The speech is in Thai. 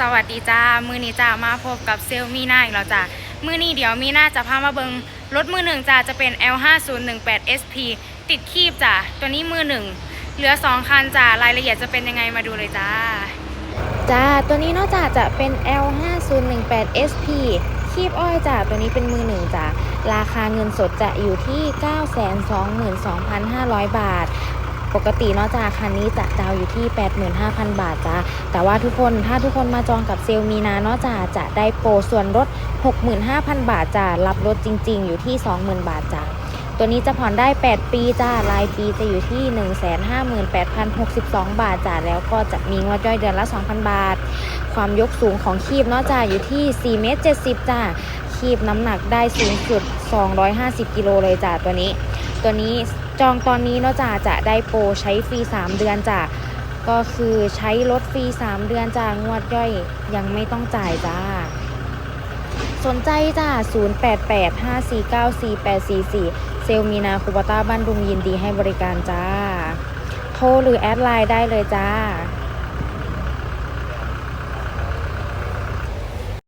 สวัสดีจ้า มือนี้จ้ามาพบกับเซลมีนาอีกแล้วจ้ามือนี้เดี๋ยวมีนาจะพามาเบิงรถมือหนึ่งจ้าจะเป็น L5018 SP ติดคีบจ้าตัวนี้มือหนึ่งเหลือสองคันจ้ารายละเอียดจะเป็นยังไงมาดูเลยจ้า จ้าตัวนี้นอกจากจะเป็น L5018 SP คีบอ้อยจ้าตัวนี้เป็นมือหนึ่งจ้าราคาเงินสดจะอยู่ที่ 922,500 บาท ปกติเนอกจาคันนี้จะดาวอยู่ที่ 85,000 บาทจ้าแต่ว่าทุกคนถ้าทุกคนมาจองกับเซลมีนาเนอกจาจะได้โปรส่วนลด65,000 บาทจ้ารับรถจริง ๆ อยู่ที่ 20,000 บาทจ้าตัวนี้จะผ่อนได้ 8 ปีจ้ารายปีจะอยู่ที่ 158,062 บาทจ้าแล้วก็จะมีงวดย่อยเดือนละ 2,000 บาท ความยกสูงของคีบเนาะจ้าอยู่ที่4เมตร70จ้าคีบน้ำหนักได้สูงสุด 250 กิโลเลยจ้าตัวนี้ ตัวนี้ จองตอนนี้เนาะจ้าจะได้โปรใช้ฟรี 3 เดือนจ้าก็คือใช้รถฟรี 3 เดือนจ้างวดย่อยยังไม่ต้องจ่ายจ้า สนใจจ้า 0885494844 เซลมีนาคูปต้าบ้านดุงยินดีให้บริการจ้า โทรหรือแอดไลน์ได้เลยจ้า